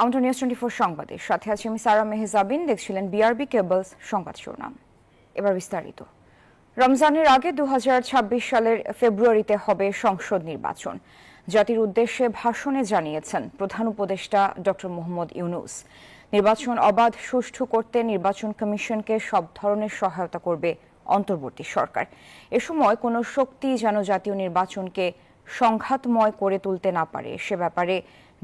আমাদের news twenty four সংবাদে। সাথে আছি আমি সারা মেহজাবিন, দেখছিলেন বিআরবি কেবলস সংবাদ শিরোনাম। এবার বিস্তারিত। রমজানের আগে দু সালের ফেব্রুয়ারিতে হবে সংসদ নির্বাচন। জাতির উদ্দেশ্যে ভাষণে জানিয়েছেন প্রধান উপদেষ্টা ডক্টর মোহাম্মদ ইউনুস। নির্বাচন অবাধ, সুষ্ঠু করতে নির্বাচন কমিশনকে সব ধরনের সহায়তা করবে অন্তর্বর্তী সরকার। এ সময় কোনো শক্তি যেন জাতীয় নির্বাচনকে সংঘাতময় করে তুলতে না পারে, সে ব্যাপারে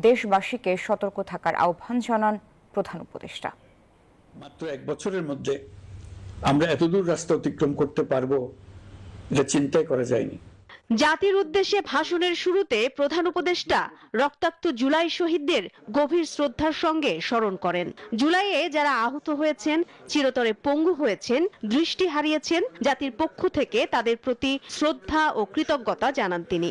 দেশবাসীকে সতর্ক থাকার আহ্বান জানান প্রধান উপদেষ্টা। মাত্র এক বছরের মধ্যে আমরা এতদূর রাস্তা অতিক্রম করতে পারব, এটা চিন্তাই করা যায়নি। জাতির উদ্দেশ্যে ভাষণের শুরুতে প্রধান উপদেষ্টা রক্তাক্ত জুলাই শহীদদের গভীর শ্রদ্ধার সঙ্গে স্মরণ করেন। জুলাইয়ে যারা আহত হয়েছেন, চিরতরে পঙ্গু হয়েছেন, দৃষ্টি হারিয়েছেন, জাতির পক্ষ থেকে তাদের প্রতি শ্রদ্ধা ও কৃতজ্ঞতা জানান তিনি।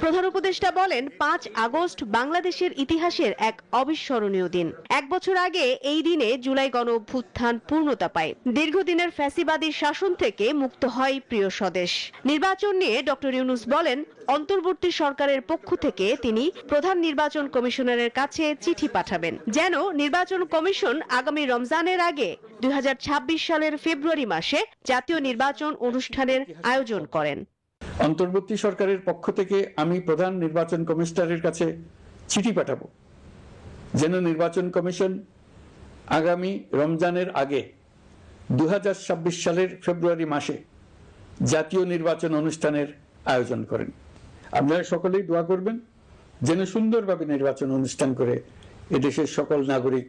প্রধান উপদেষ্টা বলেন, পাঁচ আগস্ট বাংলাদেশের ইতিহাসের এক অবিস্মরণীয় দিন। এক বছর আগে এই দিনে জুলাই গণ অভ্যুত্থান পূর্ণতা পায়। দীর্ঘদিনের ফ্যাসিবাদী শাসন থেকে মুক্ত হয় প্রিয় স্বদেশ। নির্বাচন নিয়ে ডক্টর ইউনুস বলেন, অন্তর্বর্তী সরকারের পক্ষ থেকে তিনি প্রধান নির্বাচন কমিশনারের কাছে চিঠি পাঠাবেন। যেন নির্বাচন কমিশন আগামী রমজানের আগে দুই সালের ফেব্রুয়ারি মাসে জাতীয় নির্বাচন অনুষ্ঠানের আয়োজন করেন। অন্তর্বর্তী সরকারের পক্ষ থেকে আমি প্রধান নির্বাচন কমিশনারের কাছে চিঠি পাঠাবো। যেন নির্বাচন কমিশন আগামী রমজানের আগে দু হাজার ছাব্বিশ সালের ফেব্রুয়ারি মাসে জাতীয় নির্বাচন অনুষ্ঠানের আয়োজন করেন। আপনারা সকলেই দোয়া করবেন যেন সুন্দরভাবে নির্বাচন অনুষ্ঠান করে এদেশের সকল নাগরিক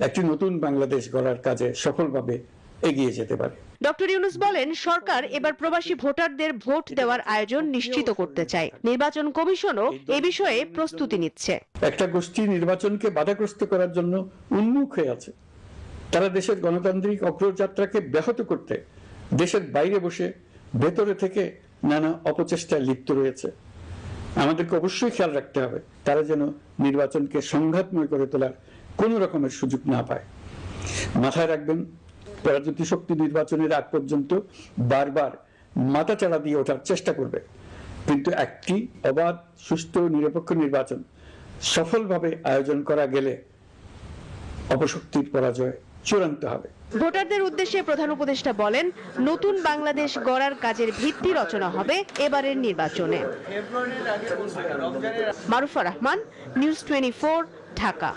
একটি নতুন বাংলাদেশ গড়ার কাজে সফলভাবে এগিয়ে যেতে পারে। ডক্টর ইউনুস বলেন সরকার এবার প্রবাসী ভোটারদের ভোট দেওয়ার আয়োজন নিশ্চিত করতে চায়। নির্বাচন কমিশনও এ বিষয়ে প্রস্তুতি নিচ্ছে। একটা গোষ্ঠী নির্বাচনকে বাধাগ্রস্ত করার জন্য উন্মুখ হয়ে আছে। তারা দেশের গণতান্ত্রিক অগ্রযাত্রাকে ব্যাহত করতে দেশের বাইরে বসে ভেতরে থেকে নানা অপচেষ্টায় লিপ্ত রয়েছে। আমাদেরকে অবশ্যই খেয়াল রাখতে হবে, তারা যেন নির্বাচনকে সংঘাতময় করে তোলার কোনো রকমের সুযোগ না পায়। মাথায় রাখবেন, পরাজিত শক্তি নির্বাচনের আগ পর্যন্ত বারবার মাথা চাড়া দিয়ে ওঠার চেষ্টা করবে। কিন্তু একটি অবাধ, সুষ্ঠু, নিরপেক্ষ নির্বাচন সফলভাবে আয়োজন করা গেলে অপশক্তির পরাজয় চূড়ান্ত হবে। ভোটারদের উদ্দেশ্যে প্রধান উপদেষ্টা বলেন, নতুন বাংলাদেশ গড়ার কাজের ভিত্তি রচনা হবে এবারের নির্বাচনে। Marufa Rahman, news twenty Dhaka.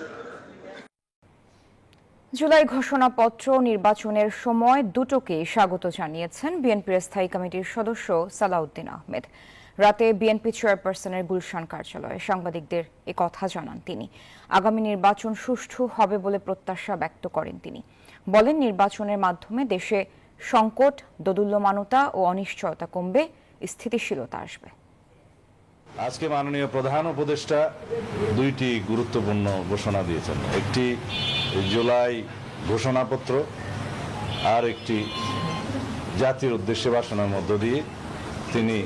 July ঘোষণাপত্র নির্বাচনের সময় দুটোকে স্বাগত জানিয়েছেন বিএনপির স্থায়ী কমিটির সদস্য সালাউদ্দিন আহমেদ। রাতে বিএনপি চেয়ারপারসনের গুলশান কার্যালয়ে সাংবাদিকদের কথা জানান তিনি। আগামী নির্বাচন সুষ্ঠু হবে বলে প্রত্যাশা ব্যক্ত করেন তিনি। বলেন, নির্বাচনের মাধ্যমে দেশে সংকট, দোদুল্যমানতা ও অনিশ্চয়তা কমবে, স্থিতিশীলতা আসবে। আজকে মাননীয় প্রধান উপদেষ্টা দুইটি গুরুত্বপূর্ণ ঘোষণা দিয়েছেন। একটি জুলাই ঘোষণাপত্র আর একটি জাতির উদ্দেশ্যে ভাষণের মধ্য দিয়ে তিনি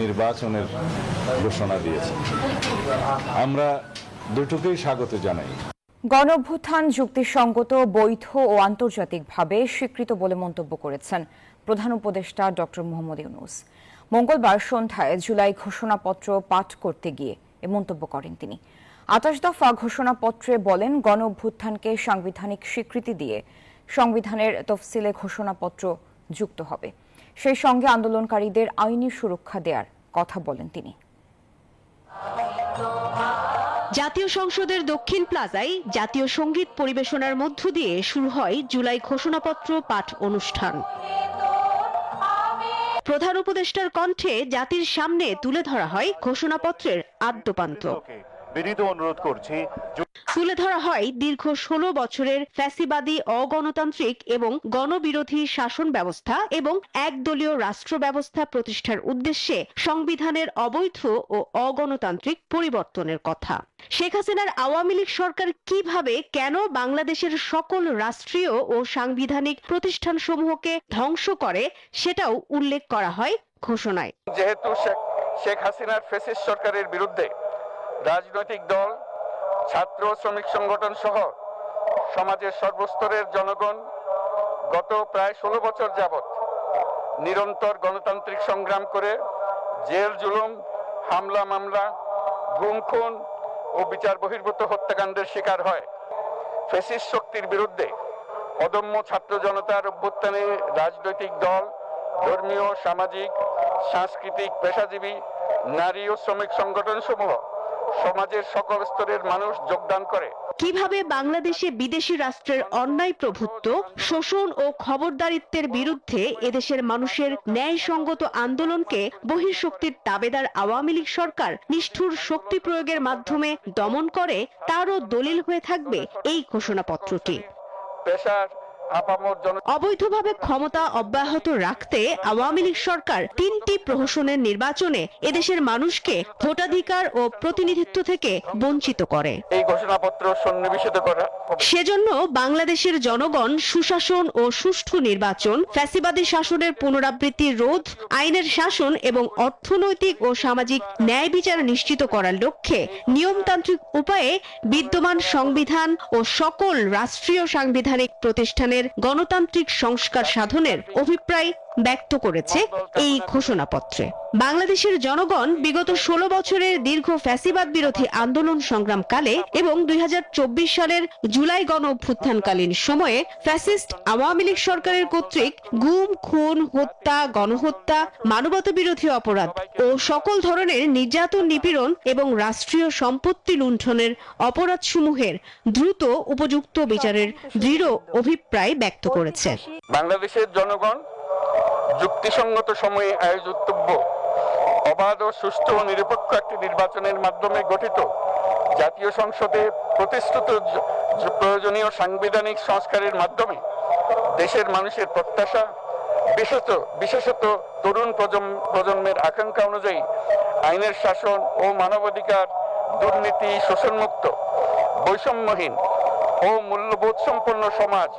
নির্বাচনের ঘোষণা দিয়েছেন। আমরা দুটোকেই স্বাগত জানাই। গণঅভ্যুত্থান যুক্তিসঙ্গত, বৈধ ও আন্তর্জাতিকভাবে স্বীকৃত বলে মন্তব্য করেছেন প্রধান উপদেষ্টা ডক্টর মোহাম্মদ ইউনুস। মঙ্গলবার সন্ধ্যায় জুলাই ঘোষণাপত্র পাঠ করতে গিয়ে এ মন্তব্য করেন তিনি। আঠাশ দফা ঘোষণাপত্রে বলেন গণ অভ্যুত্থানকে সাংবিধানিক স্বীকৃতি দিয়ে সংবিধানের তফসিলে ঘোষণাপত্র যুক্ত হবে। সেই সঙ্গে আন্দোলনকারীদের আইনি সুরক্ষা দেওয়ার কথা বলেন তিনি। জাতীয় সংসদের দক্ষিণ প্লাজায় জাতীয় সংগীত পরিবেশনার মধ্য দিয়ে শুরু হয় জুলাই ঘোষণাপত্র পাঠ অনুষ্ঠান। প্রধান উপদেষ্টার কণ্ঠে জাতির সামনে তুলে ধরা হয় ঘোষণাপত্রের আদ্যপান্ত। বিনীত অনুরোধ করছি তুলে ধরা হয় দীর্ঘ ষোলো বছরের ফ্যাসিবাদী অগণতান্ত্রিক এবং গণবিরোধী শাসন ব্যবস্থা এবং একদলীয় রাষ্ট্র ব্যবস্থা প্রতিষ্ঠার উদ্দেশ্যে সংবিধানের অবৈধ ও অগণতান্ত্রিক পরিবর্তনের কথা। শেখ হাসিনার আওয়ামী লীগ সরকার কীভাবে কেন বাংলাদেশের সকল রাষ্ট্রীয় ও সাংবিধানিক প্রতিষ্ঠানসমূহকে ধ্বংস করে সেটাও উল্লেখ করা হয় ঘোষণায়। যেহেতু শেখ- শেখ হাসিনার ফেসিস সরকারের বিরুদ্ধে রাজনৈতিক দল, ছাত্র শ্রমিক সংগঠন সহ সমাজের সর্বস্তরের জনগণ গত প্রায় ষোলো বছর যাবৎ নিরন্তর গণতান্ত্রিক সংগ্রাম করে জেল, জুলুম, হামলা, মামলা, গুম, খুন ও বিচার বহির্ভূত হত্যাকাণ্ডের শিকার হয়। ফেসিস শক্তির বিরুদ্ধে অদম্য ছাত্র জনতার অভ্যুত্থানে রাজনৈতিক দল, ধর্মীয়, সামাজিক, সাংস্কৃতিক, পেশাজীবী, নারী ও শ্রমিক সংগঠন সমূহ সমাজের সকল স্তরের মানুষ যোগদান করে। কীভাবে বাংলাদেশে বিদেশি রাষ্ট্রের অন্যায় প্রভুত্ব শোষণ ও খবরদারিত্বের বিরুদ্ধে এদেশের মানুষের ন্যায়সঙ্গত আন্দোলনকে বহিঃশক্তির তাবেদার আওয়ামী লীগ সরকার নিষ্ঠুর শক্তি প্রয়োগের মাধ্যমে দমন করে তারও দলিল হয়ে থাকবে এই ঘোষণাপত্রটি। পেশার অবৈধভাবে ক্ষমতা অব্যাহত রাখতে আওয়ামী লীগ সরকার তিনটি প্রহসনের নির্বাচনে এদেশের মানুষকে ভোটাধিকার ও প্রতিনিধিত্ব থেকে বঞ্চিত করে। এই ঘোষণাপত্র সন্নিবেশিত করা সেজন্য বাংলাদেশের জনগণ সুশাসন ও সুষ্ঠু নির্বাচন ফ্যাসিবাদী শাসনের পুনরাবৃত্তি রোধ আইনের শাসন এবং অর্থনৈতিক ও সামাজিক ন্যায় বিচার নিশ্চিত করার লক্ষ্যে নিয়মতান্ত্রিক উপায়ে বিদ্যমান সংবিধান ও সকল রাষ্ট্রীয় সাংবিধানিক গণতান্ত্রিক সংস্কার সাধনের অভিপ্রায় ব্যক্ত করেছে এই ঘোষণাপত্রে। বাংলাদেশের জনগণ বিগত ষোলো বছরের দীর্ঘ ফ্যাসিবাদ বিরোধী আন্দোলন সংগ্রামকালে এবং দুই হাজার চব্বিশ সালের জুলাই গণ অভ্যুত্থানকালীন সময়ে ফ্যাসিস্ট আওয়ামী লীগ সরকারের কর্তৃক গুম খুন হত্যা গণহত্যা মানবতা বিরোধী অপরাধ ও সকল ধরনের নির্যাতন নিপীড়ন এবং রাষ্ট্রীয় সম্পত্তি লুণ্ঠনের অপরাধসমূহের দ্রুত উপযুক্ত বিচারের দৃঢ় অভিপ্রায় ব্যক্ত করেছে। বাংলাদেশের জনগণ যুক্তিসঙ্গত সময়ে আয়োজিতব্য অবাধ ও সুষ্ঠু ও নিরপেক্ষ একটি নির্বাচনের মাধ্যমে গঠিত জাতীয় সংসদে জ- প্রয়োজনীয় সাংবিধানিক সংস্কারের মাধ্যমে দেশের মানুষের প্রত্যাশা, বিশেষত বিশেষত তরুণ প্রজন্মের আকাঙ্ক্ষা অনুযায়ী আইনের শাসন ও মানবাধিকার, দুর্নীতি, শোষণমুক্ত, বৈষম্যহীন ও মূল্যবোধ সম্পন্ন সমাজ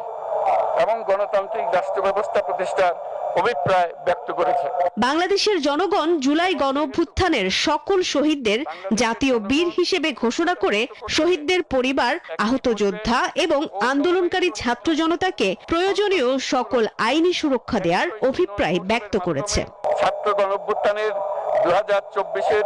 এবং গণতান্ত্রিক রাষ্ট্র ব্যবস্থা প্রতিষ্ঠার অভিপ্রায় ব্যক্ত করেছে। বাংলাদেশের জনগণ জুলাই গণ অভ্যুত্থানের সকল শহীদদের জাতীয় বীর হিসেবে ঘোষণা করে শহীদদের পরিবার আহত যোদ্ধা এবং আন্দোলনকারী ছাত্র জনতাকে প্রয়োজনীয় সকল আইনি সুরক্ষা দেওয়ার অভিপ্রায় ব্যক্ত করেছে। ছাত্র গণঅভ্যুত্থানের দু হাজার চব্বিশের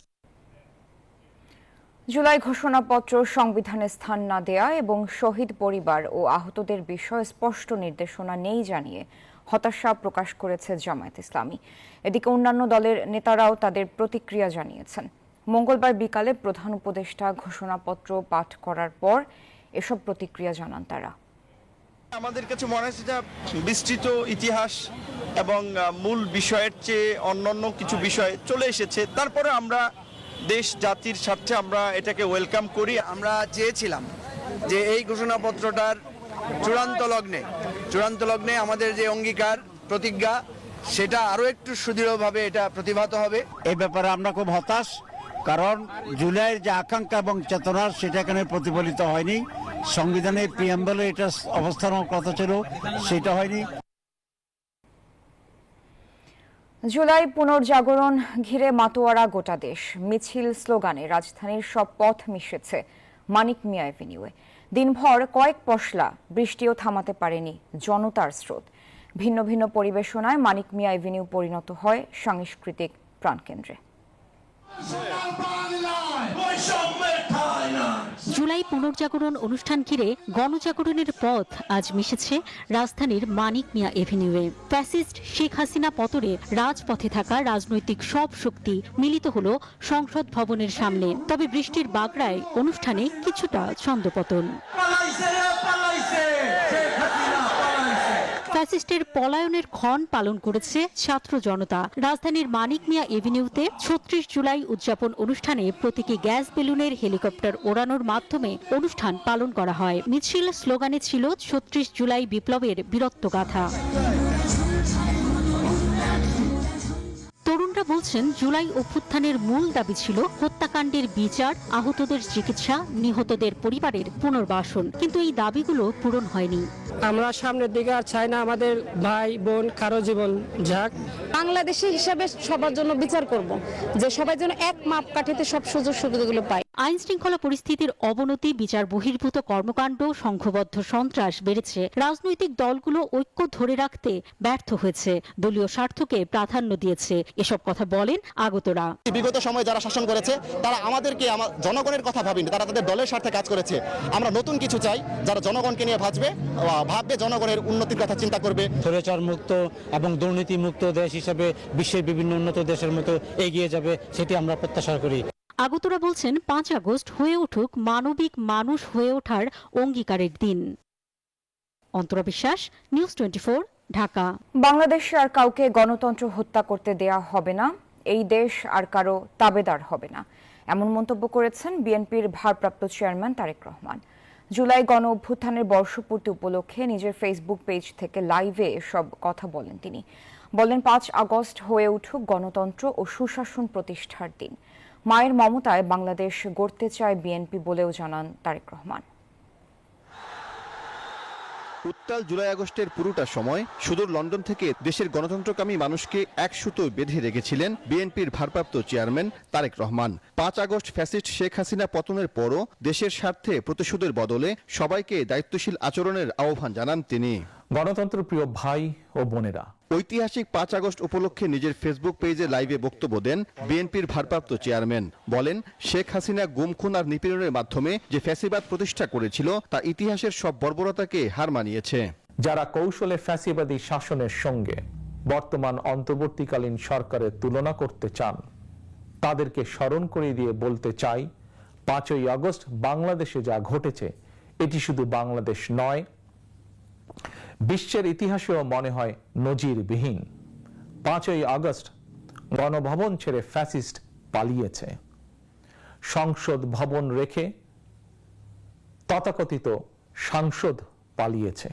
July ঘোষণাপত্র সংবিধানে স্থান না দেয়া এবং শহীদ পরিবার ও আহতদের বিষয়ে স্পষ্ট নির্দেশনা নেই জানিয়ে হতাশা প্রকাশ করেছে জামায়াত ইসলামী। এদিকে অন্যান্য দলের নেতারাও তাদের প্রতিক্রিয়া জানিয়েছেন। মঙ্গলবার বিকালে প্রধান উপদেষ্টা ঘোষণাপত্র পাঠ করার পর এসব প্রতিক্রিয়া জানান তারা। আমাদের কাছে মনে হচ্ছে যে বিস্তৃত ইতিহাস এবং মূল বিষয়ের চেয়ে অন্যান্য কিছু বিষয় চলে এসেছে। তারপরে আমরা দেশ জাতির স্বার্থে আমরা এটাকে ওয়েলকাম করি। আমরা চেয়েছিলাম যে এই ঘোষণাপত্রটার চূড়ান্ত লগ্নে চূড়ান্ত লগ্নে আমাদের যে অঙ্গীকার, প্রতিজ্ঞা, সেটা আরও একটু সুদৃঢ়ভাবে এটা প্রতিভাত হবে। এই ব্যাপারে আমরা খুব হতাশ, কারণ জুলাইয়ের যে আকাঙ্ক্ষা এবং চেতনা, সেটা এখানে প্রতিফলিত হয়নি। সংবিধানের প্রিয়াম্বলে এটা অবস্থান কথা ছিল, সেটা হয়নি। জুলাই পুনর্জাগরণ ঘিরে মাতোয়ারা গোটা দেশ। মিছিল স্লোগানে রাজধানীর সব পথ মিশেছে মানিক মিয়া এভিনিউয়ে। দিনভর কয়েক পশলা বৃষ্টিও থামাতে পারেনি জনতার স্রোত। ভিন্ন ভিন্ন পরিবেশনায় মানিক মিয়া এভিনিউ পরিণত হয় সাংস্কৃতিক প্রাণকেন্দ্রে। জুলাই পুনর্জাগরণ অনুষ্ঠান ঘিরে গণজাগরণের পথ আজ মিশেছে রাজধানীর মানিক মিয়া এভিনিউয়ে। ফ্যাসিস্ট শেখ হাসিনা পতরে রাজপথে থাকা রাজনৈতিক সব শক্তি মিলিত হল সংসদ ভবনের সামনে। তবে বৃষ্টির বাগড়ায় অনুষ্ঠানে কিছুটা ছন্দপতন ফ্যাসিস্টের পলায়নের ক্ষণ পালন করেছে ছাত্র জনতা। রাজধানীর মানিক মিয়া এভিনিউতে ছত্রিশ জুলাই উদযাপন অনুষ্ঠানে প্রতীকী গ্যাস বেলুনের হেলিকপ্টার ওড়ানোর মাধ্যমে অনুষ্ঠান পালন করা হয়। মিছিল স্লোগানে ছিল ছত্রিশ জুলাই বিপ্লবের বীরত্বগাথা। তরুণরা আগতরা বলছেন জুলাই অভ্যুত্থানের মূল দাবি ছিল হত্যাকাণ্ডের বিচার আহতদের চিকিৎসা নিহতদের পরিবারের পুনর্বাসন। কিন্তু এই দাবিগুলো পূরণ হয়নি। আমরা সামনের দিকে আর চাই না আমাদের ভাই বোন কারও জীবন যাক। বাংলাদেশি হিসাবে সবার জন্য বিচার করব। যে সবাই যেন এক মাপ কাঠিতে সব সুযোগ সুবিধাগুলো পায়। আইন শৃঙ্খলা পরিস্থিতির অবনতি বিচার বহির্ভূত কর্মকাণ্ড সংঘবদ্ধ সন্ত্রাস বেড়েছে। রাজনৈতিক দলগুলো ঐক্য ধরে রাখতে ব্যর্থ হয়েছে। দলীয় স্বার্থকে প্রাধান্য দিয়েছে। এসব কথা বলেন আগতরা। বিগত সময়ে যারা শাসন করেছে তারা আমাদেরকে জনগণের কথা ভাবেনি। তারা তাদের দলের স্বার্থে কাজ করেছে। আমরা নতুন কিছু চাই যারা জনগণকে নিয়ে ভাববে আহ, ভাববে জনগণের উন্নতির কথা চিন্তা করবে। স্বৈরাচার মুক্ত এবং দুর্নীতি মুক্ত দেশ হিসেবে বিশ্বের বিভিন্ন উন্নত দেশের মতো এগিয়ে যাবে সেটি আমরা প্রত্যাশা করি। আগতরা বলছেন, পাঁচ আগস্ট হয়ে উঠুক মানবিক মানুষ হয়ে ওঠার অঙ্গীকারের দিন। অন্তরা বিশ্বাস, নিউজ টোয়েন্টি ফোর, ঢাকা। বাংলাদেশে আর কাউকে গণতন্ত্র হত্যা করতে দেয়া হবে না। এই দেশ আর কারও তাবেদার হবে না। এমন মন্তব্য করেছেন বিএনপির ভারপ্রাপ্ত চেয়ারম্যান তারেক রহমান। জুলাই গণ অভ্যুত্থানের বর্ষপূর্তি উপলক্ষে নিজের ফেসবুক পেজ থেকে লাইভে এসব কথা বলেন তিনি। বলেন, পাঁচ আগস্ট হয়ে উঠুক গণতন্ত্র ও সুশাসন প্রতিষ্ঠার দিন। মায়ের মমতায় বাংলাদেশ গড়তে চায় বিএনপি বলেও জানান তারেক রহমান। উত্তাল জুলাই আগস্টের পুরোটা সময় সুদূর লন্ডন থেকে দেশের গণতন্ত্রকামী মানুষকে এক সুতো বেঁধে রেখেছিলেন বিএনপির ভারপ্রাপ্ত চেয়ারম্যান তারেক রহমান। পাঁচ আগস্ট ফ্যাসিস্ট শেখ হাসিনা পতনের পরও দেশের স্বার্থে প্রতিশোধের বদলে সবাইকে দায়িত্বশীল আচরণের আহ্বান জানান তিনি। গণতন্ত্র প্রিয় ভাই ও বোনেরা। ঐতিহাসিক পাঁচ আগস্ট উপলক্ষে নিজের ফেসবুক পেজে লাইভে বক্তব্য দেন বিএনপির ভারপ্রাপ্ত চেয়ারম্যান বলেন শেখ হাসিনা গুম খুন আর নিপীড়নের মাধ্যমে যে ফ্যাসিবাদ প্রতিষ্ঠা করেছিল তা ইতিহাসের সব বর্বরতাকে হার মানিয়েছে। যারা কৌশলে ফ্যাসিবাদী শাসনের সঙ্গে বর্তমান অন্তর্বর্তীকালীন সরকারের তুলনা করতে চান তাদেরকে স্মরণ করে দিয়ে বলতে চাই পাঁচই আগস্ট বাংলাদেশে যা ঘটেছে এটি শুধু বাংলাদেশ নয় বিশ্বের ইতিহাসেও মনে হয় নজিরবিহীন। পাঁচই আগস্ট গণভবন ছেড়ে ফ্যাসিস্ট পালিয়েছে। সংসদ ভবন রেখে তথাকথিত সাংসদ পালিয়েছে।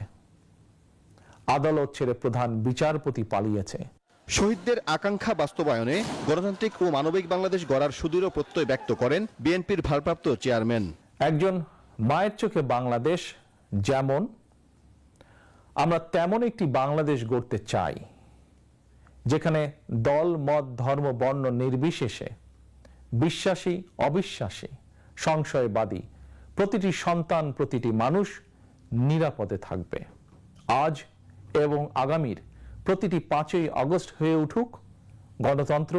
আদালত ছেড়ে প্রধান বিচারপতি পালিয়েছে। শহীদদের আকাঙ্ক্ষা বাস্তবায়নে গণতান্ত্রিক ও মানবিক বাংলাদেশ গড়ার সুদৃঢ় প্রত্যয় ব্যক্ত করেন বিএনপির ভারপ্রাপ্ত চেয়ারম্যান। একজন মায়ের চোখে বাংলাদেশ যেমন আমরা তেমন একটি বাংলাদেশ গড়তে চাই, যেখানে দল, মত, ধর্ম, বর্ণ নির্বিশেষে বিশ্বাসী, অবিশ্বাসী, সংশয়বাদী প্রতিটি সন্তান, প্রতিটি মানুষ নিরাপদে থাকবে। আজ এবং আগামীর প্রতিটি পাঁচই আগস্ট হয়ে উঠুক, গণতন্ত্র,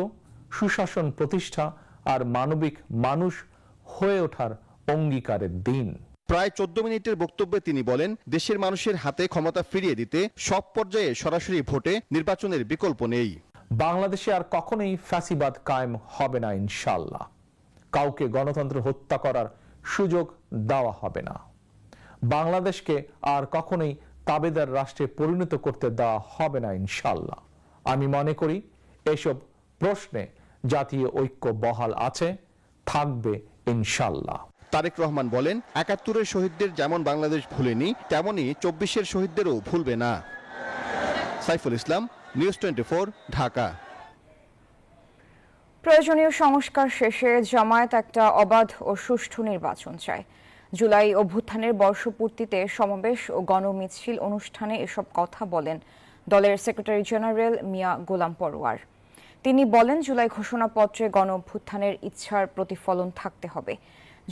সুশাসন প্রতিষ্ঠা আর মানবিক মানুষ হয়ে ওঠার অঙ্গীকারের দিন। প্রায় চোদ্দ মিনিটের বক্তব্যে তিনি বলেন, দেশের মানুষের হাতে ক্ষমতা ফিরিয়ে দিতে সব পর্যায়ে সরাসরি ভোটে নির্বাচনের বিকল্প নেই। বাংলাদেশে আর কখনোই ফ্যাসিবাদ কায়েম হবে না ইনশাল্লাহ কাউকে গণতন্ত্র হত্যা করার সুযোগ দেওয়া হবে না। বাংলাদেশকে আর কখনোই তাবেদার রাষ্ট্রে পরিণত করতে দেওয়া হবে না ইনশাল্লাহ আমি মনে করি, এসব প্রশ্নে জাতীয় ঐক্য বহাল আছে, থাকবে ইনশাল্লাহ তারেক রহমান বলেন, একাত্তরের শহীদদের যেমন বাংলাদেশ ভুলেনি, তেমনি চব্বিশের শহীদদেরও ভুলবে না। Saiful Islam, news twenty Dhaka. প্রয়োজনীয় সংস্কার শেষে জামায়াত একটা অবাধ ও সুষ্ঠু নির্বাচন চায়। জুলাই অভ্যুত্থানের বর্ষপূর্তিতে সমাবেশ ও গণমিছিল অনুষ্ঠানে এসব কথা বলেন দলের সেক্রেটারি জেনারেল মিয়া গোলাম পরোয়ার। তিনি বলেন, জুলাই ঘোষণাপত্রে গণ অভ্যুত্থানের ইচ্ছার প্রতিফলন থাকতে হবে।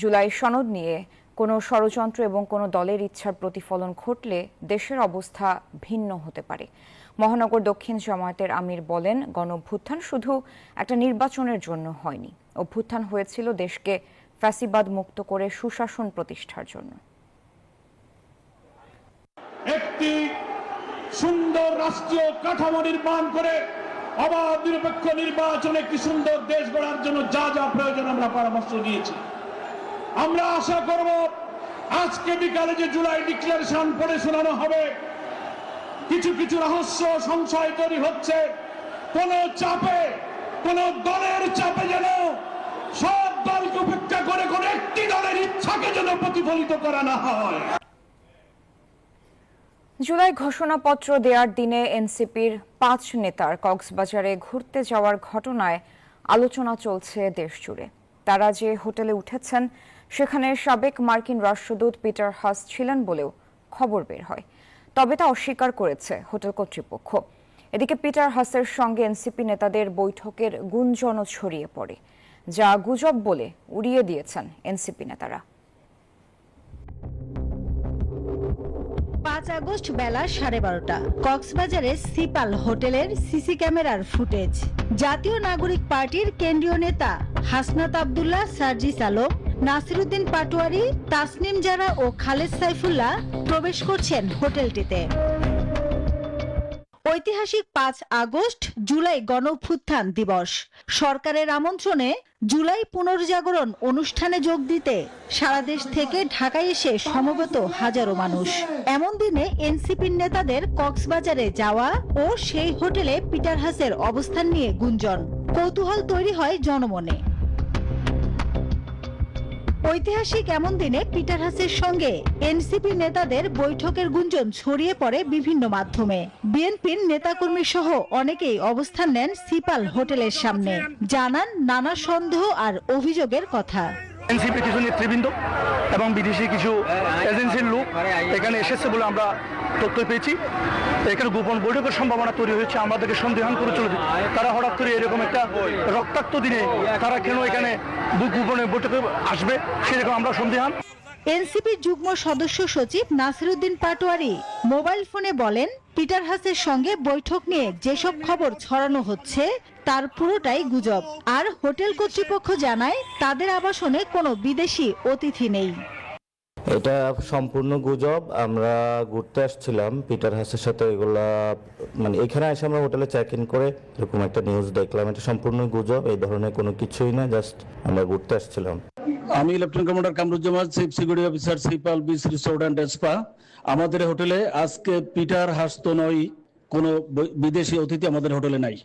জুলাই সনদ নিয়ে কোনো ষড়যন্ত্র এবং কোনো দলের ইচ্ছার প্রতিফলন ঘটলে দেশের অবস্থা ভিন্ন হতে পারে। মহানগর দক্ষিণ জামায়াতের আমির বলেন গণ অভ্যুত্থান শুধু একটা নির্বাচনের জন্য হয়নি। অভ্যুত্থান হয়েছিল দেশকে ফ্যাসিবাদ মুক্ত করে সুশাসন প্রতিষ্ঠার জন্য। একটি সুন্দর রাষ্ট্রীয় কাঠামো নির্মাণ করে অবাধ নিরপেক্ষ নির্বাচন একটি সুন্দর দেশ গড়ার জন্য যা যা প্রয়োজন আমরা পরামর্শ নিয়েছি আমরা আশা করব আজকে বিকালে যে জুলাই ডিক্লারেশন পড়ে শোনানো হবে, কিছু কিছু রহস্য সংশয় তৈরি হচ্ছে। কোন চাপে, কোন দলের চাপে যেন সব দলকে উপেক্ষা করে কোন একটি দলের ইচ্ছাকে যেন প্রতিফলিত করা না হয়। জুলাই ঘোষণাপত্র দেওয়ার দিনে এনসিপির পাঁচ নেতার কক্সবাজারে ঘুরতে যাওয়ার ঘটনায় আলোচনা চলছে দেশ জুড়ে তারা যে হোটেলে উঠেছেন সেখানে সাবেক মার্কিন রাষ্ট্রদূত পিটার হাস ছিলেন বলেও খবর বের হয়। তবে তা অস্বীকার করেছে হোটেল কর্তৃপক্ষ। এদিকে পিটার হাসের সঙ্গে এনসিপি নেতাদের বৈঠকের গুঞ্জনও ছড়িয়ে পড়ে, যা গুজব বলে উড়িয়ে দিয়েছেন এনসিপি নেতারা। পাঁচ আগস্ট বেলা সাড়ে বারোটা কক্সবাজারের সিপাল হোটেলের সিসি ক্যামেরার ফুটেজ। জাতীয় নাগরিক পার্টির কেন্দ্রীয় নেতা হাসনাত আবদুল্লাহ সার্জিস আলম নাসিরুদ্দিন পাটোয়ারি, তাসনিম জারা ও খালেদ সাইফুল্লাহ প্রবেশ করছেন হোটেলটিতে। ঐতিহাসিক পাঁচ আগস্ট, জুলাই গণঅভ্যুত্থান দিবস। সরকারের আমন্ত্রণে জুলাই পুনর্জাগরণ অনুষ্ঠানে যোগ দিতে সারা দেশ থেকে ঢাকায় এসে সমবেত হাজারো মানুষ। এমন দিনে এনসিপির নেতাদের কক্সবাজারে যাওয়া ও সেই হোটেলে পিটার হাসের অবস্থান নিয়ে গুঞ্জন। কৌতূহল তৈরি হয় জনমনে। ঐতিহাসিক এমন দিনে পিটার হাসের সঙ্গে এনসিপি নেতাদের বৈঠকের গুঞ্জন ছড়িয়ে পড়ে বিভিন্ন মাধ্যমে। বিএনপির নেতাকর্মী সহ অনেকেই অবস্থান নেন সিপাল হোটেলের সামনে। জানান নানা সন্দেহ আর অভিযোগের কথা। এনসিপি কিছু নেতৃবৃন্দ এবং বিদেশি কিছু এজেন্সির লোক এখানে এসেছে বলে আমরা তথ্য পেয়েছি। এখানে গোপন বৈঠকের সম্ভাবনা তৈরি হয়েছে, আমাদেরকে সন্দেহান করে চলে তারা হঠাৎ করে এরকম একটা রক্তাক্ত দিনে তারা কেন এখানে গোপনে বৈঠকে আসবে, সেরকম আমরা সন্দেহান। এনসিপির যুগ্ম সদস্য সচিব নাসিরুদ্দিন পাটোয়ারি মোবাইল ফোনে বলেন, পিটার হাসের সঙ্গে বৈঠক নিয়ে যেসব খবর ছড়ানো হচ্ছে, তার পুরোটাই গুজব। আর হোটেল কর্তৃপক্ষ জানায়, তাদের আবাসনে কোনো বিদেশি অতিথি নেই। এটা সম্পূর্ণ গুজব। আমরা ঘুরতে আসছিলাম পিটার হাসের সাথে এগুলা মানে এখানে এসে আমরা হোটেলে চেক ইন করে এরকম একটা নিউজ দেখলাম। এটা সম্পূর্ণ গুজব এই ধরনের কোনো কিছুই না জাস্ট আমরা ঘুরতে আসছিলাম। আমি lieutenant commander Kamruzzaman chief security officer sea pearl beach resort and spa আমাদের হোটেলে আজকে পিটার হাস তো নয় কোনো বিদেশি অতিথি আমাদের হোটেলে নাই।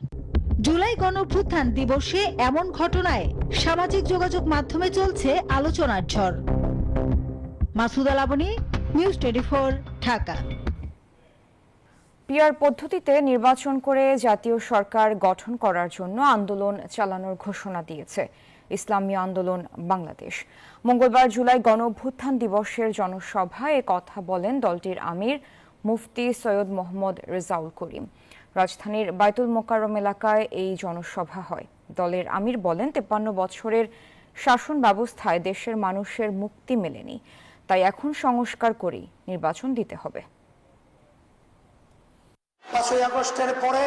জুলাই গণঅভ্যুত্থান দিবসে এমন ঘটনায় সামাজিক যোগাযোগ মাধ্যমে চলছে আলোচনার ঝড়। Masud Alabani news twenty Dhaka. PR পদ্ধতিতে নির্বাচন করে জাতীয় সরকার গঠন করার জন্য আন্দোলন চালানোর ঘোষণা দিয়েছে ইসলামী আন্দোলন বাংলাদেশ। মঙ্গলবার জুলাই গণ অভ্যুত্থান দিবসের জনসভায় কথা বলেন দলটির আমির মুফতি সৈয়দ মোহাম্মদ রেজাউল করিম। রাজধানীর বাইতুল মোকাররম এলাকায় এই জনসভা হয়। দলের আমির বলেন, তেপ্পান্ন বছরের শাসন ব্যবস্থায় দেশের মানুষের মুক্তি মেলেনি। তাই এখন সংস্কার করেই নির্বাচন দিতে হবে। পাঁচই আগস্টের পরে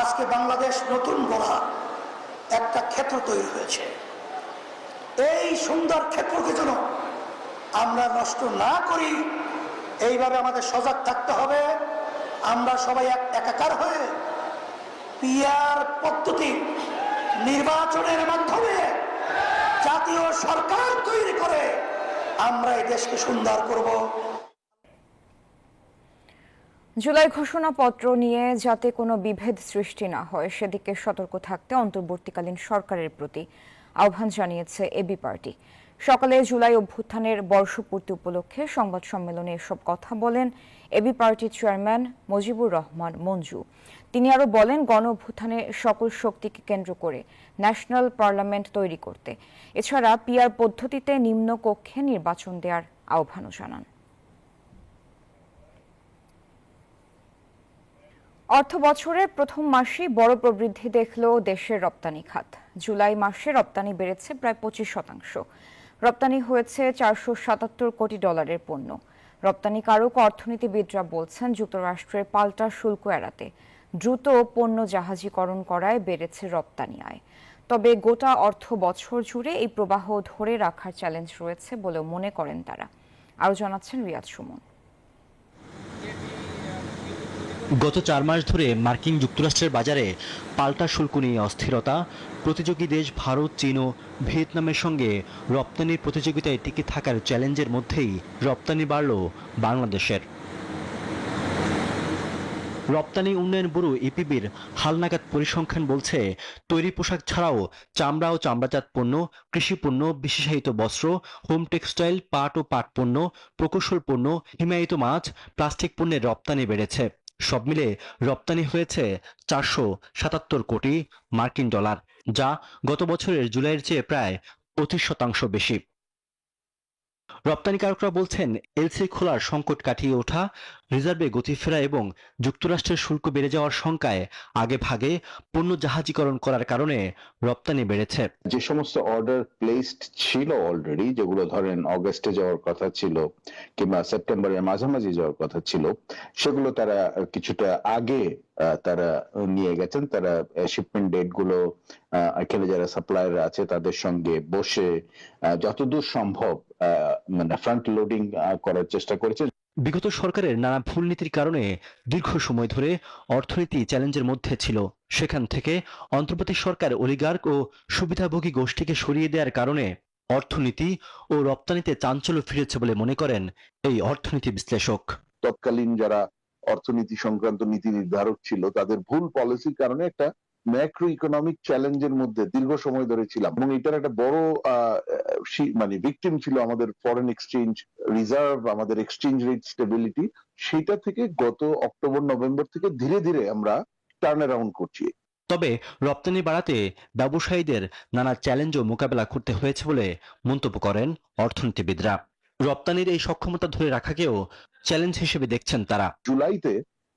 আজকে বাংলাদেশ নতুন গড়া একটা ক্ষেত্র তৈরি হয়েছে। এই সুন্দর ক্ষেত্রকে যেন আমরা নষ্ট না করি, এইভাবে আমাদের সজাগ থাকতে হবে। আমরা সবাই এক একাকার হয়ে পিয়ার পদ্ধতি নির্বাচনের মাধ্যমে জাতীয় সরকার তৈরি করে আমরা এই দেশকে সুন্দর করব। জুলাই ঘোষণাপত্র নিয়ে যাতে কোনো বিভেদ সৃষ্টি না হয়, সেদিকে সতর্ক থাকতে অন্তর্বর্তীকালীন সরকারের প্রতি আহ্বান জানিয়েছে এবি পার্টি। সকালে জুলাই অভ্যুত্থানের বর্ষপূর্তি উপলক্ষে সংবাদ সম্মেলনে এসব কথা বলেন এবি পার্টির চেয়ারম্যান মুজিবুর রহমান মঞ্জু। তিনি আরও বলেন গণ অভ্যুত্থানে সকল শক্তিকে কেন্দ্র করে ন্যাশনাল পার্লামেন্ট তৈরি করতে। এছাড়া পিআর পদ্ধতিতে নিম্ন কক্ষে নির্বাচন দেওয়ার আহ্বানও জানান। অর্থ বছরের প্রথম মাসেই বড় প্রবৃদ্ধি দেখল দেশের রপ্তানি খাত। জুলাই মাসে রপ্তানি বেড়েছে প্রায় পঁচিশ শতাংশ। রপ্তানি হয়েছে চারশো সাতাত্তর কোটি ডলারের পণ্য। রপ্তানিকারক অর্থনীতিবিদরা বলছেন, যুক্তরাষ্ট্রের পাল্টা শুল্ক এড়াতে দ্রুত পণ্য জাহাজীকরণ করায় বেড়েছে রপ্তানি আয়। তবে গোটা অর্থ বছর জুড়ে এই প্রবাহ ধরে রাখার চ্যালেঞ্জ রয়েছে বলেও মনে করেন তারা। আরও জানাচ্ছেন রিয়াদ সুমন। গত চার মাস ধরে মার্কিন যুক্তরাষ্ট্রের বাজারে পাল্টা শুল্ক নিয়ে অস্থিরতা। প্রতিযোগী দেশ ভারত, চীন ও ভিয়েতনামের সঙ্গে রপ্তানির প্রতিযোগিতায় টিকে থাকার চ্যালেঞ্জের মধ্যেই রপ্তানি বাড়ল বাংলাদেশের। রপ্তানি উন্নয়ন ব্যুরো ইপিবির হালনাগাদ পরিসংখ্যান বলছে, তৈরি পোশাক ছাড়াও চামড়া ও চামড়াজাত পণ্য, কৃষি পণ্য, বিশেষায়িত বস্ত্র, হোম টেক্সটাইল, পাট ও পাট পণ্য, প্রকৌশল পণ্য, হিমায়িত মাছ, প্লাস্টিক পণ্যের রপ্তানি বেড়েছে। সব মিলে রপ্তানি হয়েছে চারশো সাতাত্তর কোটি মার্কিন ডলার, যা গত বছরের জুলাইয়ের চেয়ে প্রায় পঁচিশ শতাংশ বেশি। রপ্তানিকারকরা বলছেন, এলসি খোলার সংকট কাটিয়ে ওঠা রিজার্ভে গতি ফেরা এবং যুক্তরাষ্ট্রের শুল্ক বেড়ে যাওয়ার শঙ্কায় আগে ভাগে পণ্য জাহাজীকরণ করার কারণে রপ্তানি বেড়েছে। যে সমস্ত অর্ডার প্লেসড ছিল অলরেডি যেগুলো ধরেন অগস্টে যাওয়ার কথা ছিল কিংবা সেপ্টেম্বরের মাঝামাঝি যাওয়ার কথা ছিল, সেগুলো তারা কিছুটা আগে তারা নিয়ে গেছেন। তারা শিপমেন্ট ডেটগুলো এখানে যারা সাপ্লায়ার আছে তাদের সঙ্গে বসে যতদূর সম্ভব মানে ফ্রন্ট লোডিং করার চেষ্টা করেছে। বিগত সরকারের নানা ভুল নীতির কারণে দীর্ঘ সময় ধরে অর্থনীতি চ্যালেঞ্জের মধ্যে ছিল। সেখান থেকে অন্তর্বর্তী সরকার অলিগার্ক ও সুবিধাভোগী গোষ্ঠীকে সরিয়ে দেওয়ার কারণে অর্থনীতি ও রপ্তানিতে চাঞ্চল্য ফিরেছে বলে মনে করেন এই অর্থনীতি বিশ্লেষক। তৎকালীন যারা অর্থনীতি সংক্রান্ত নীতি নির্ধারক ছিল, তাদের ভুল পলিসির কারণে একটা ম্যাক্রো ইকোনমিক চ্যালেঞ্জের মধ্যে দীর্ঘ সময় ধরে ছিলাম এবং এটার একটা বড় মানে ভিকটিম ছিল আমাদের ফরেন এক্সচেঞ্জ রিজার্ভ আমাদের এক্সচেঞ্জ রেট স্টেবিলিটি সেটা থেকে গত অক্টোবর নভেম্বর থেকে ধীরে ধীরে আমরা টার্ন অ্যারাউন্ড করছি। তবে রপ্তানি বাড়াতে ব্যবসায়ীদের নানা চ্যালেঞ্জও মোকাবেলা করতে হয়েছে বলে মন্তব্য করেন অর্থনীতিবিদরা। রপ্তানির এই সক্ষমতা ধরে রাখাকেও চ্যালেঞ্জ হিসেবে দেখছেন তারা। জুলাইতে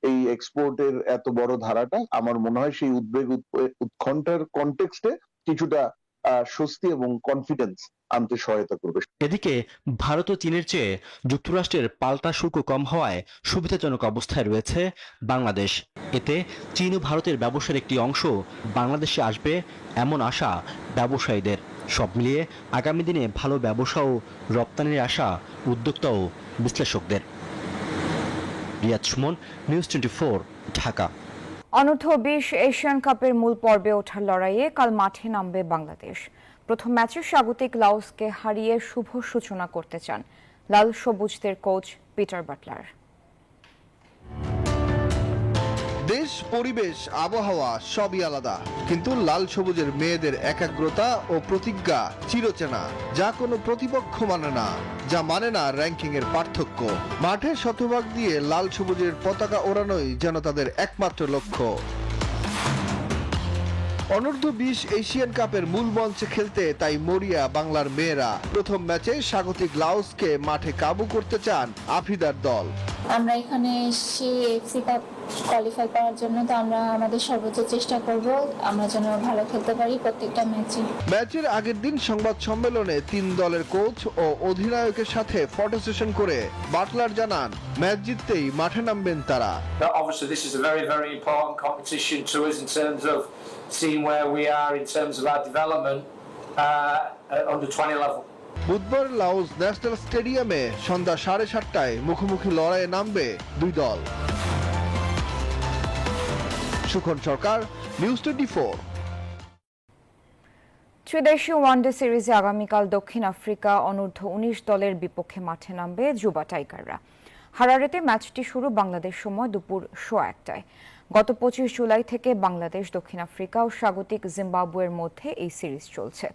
এই এক্সপোর্টের এত বড় ধারাটা আমার মনে হয় সেই উদ্বেগ উৎ- উৎকণ্ঠার কনটেক্সটে কিছুটা স্বস্তি এবং কনফিডেন্স আনতে সহায়তা করবে। এদিকে ভারত ও চীনের চেয়ে যুক্তরাষ্ট্রের পাল্টা শুল্ক কম হওয়ায় সুবিধাজনক অবস্থায় রয়েছে বাংলাদেশ। এতে চীন ও ভারতের ব্যবসার একটি অংশ বাংলাদেশে আসবে এমন আশা ব্যবসায়ীদের। সব মিলিয়ে আগামী দিনে ভালো ব্যবসা ও রপ্তানির আশা উদ্যোক্তা ও বিশ্লেষকদের। Riaz news twenty Dhaka. অনূর্ধ্ব বিশ এশিয়ান কাপের মূল পর্বে ওঠার লড়াইয়ে কাল মাঠে নামবে বাংলাদেশ। প্রথম ম্যাচে স্বাগতিক লাওসকে হারিয়ে শুভ সূচনা করতে চান লাল সবুজদের কোচ পিটার বাটলার। দেশ, পরিবেশ, আবহাওয়া সবই আলাদা। কিন্তু লাল সবুজের মেয়েদের একাগ্রতা ও প্রতিজ্ঞা চিরচেনা, যা কোনো প্রতিপক্ষ মানে না, যা মানে না র্যাঙ্কিং এর পার্থক্য। মাঠে শতভাগ দিয়ে লাল সবুজের পতাকা ওড়ানোই যেন তাদের একমাত্র লক্ষ্য। অনূর্ধ্ব বিশ এশিয়ান কাপের মূল মঞ্চে খেলতে তাই মরিয়া বাংলার মেয়েরা। প্রথম ম্যাচে স্বাগতিক লাওসকে মাঠে কাবু করতে চান আফিদার দল। আমরা এখানে এসে এফসি কাপ কোয়ালিফাই করার জন্য তো আমরা আমাদের সর্বোচ্চ চেষ্টা করব আমরা যেন ভালো খেলতে পারি প্রত্যেকটা ম্যাচে। ম্যাচের আগের দিন সংবাদ সম্মেলনে তিন দলের কোচ ও অধিনায়কের সাথে ফটো সেশন করে বাটলার জানান ম্যাচ জিততেই মাঠে নামবেন তারা। Obviously, this is a very, very important competition to us in terms of seeing where we are in terms of our development uh, at under 20 level. বুধবার লাওস ন্যাশনাল স্টেডিয়ামে সন্ধ্যা সাড়ে সাতটায় মুখোমুখি লড়াইয়ে নামবে দুই দল। Sukhon Sarkar news twenty four. ত্রিদেশীয় ওয়ানডে সিরিজে আগামীকাল দক্ষিণ আফ্রিকা অনূর্ধ্ব উনিশ দলের বিপক্ষে মাঠে নামবে যুবা টাইগাররা। হারারেতে ম্যাচটি শুরু বাংলাদেশ সময় দুপুর শো একটায়। গত পঁচিশ জুলাই থেকে বাংলাদেশ, দক্ষিণ আফ্রিকা ও স্বাগতিক জিম্বাবুয়ের মধ্যে এই সিরিজ চলছে।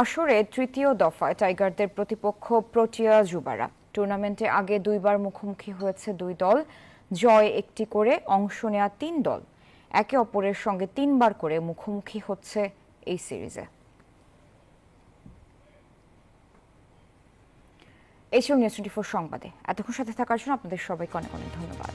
আসরে তৃতীয় দফায় টাইগারদের প্রতিপক্ষ প্রোটিয়া জুবারা। টুর্নামেন্টে আগে দুইবার মুখোমুখি হয়েছে দুই দল, জয় একটি করে, অংশ নেয়া তিন দল। একে অপরের সঙ্গে তিনবার করে মুখোমুখি হচ্ছে এই সিরিজে। এই ছিল নিউজ টোয়েন্টি ফোর সংবাদে। এতক্ষণ সাথে থাকার জন্য আপনাদের সবাইকে অনেক অনেক ধন্যবাদ।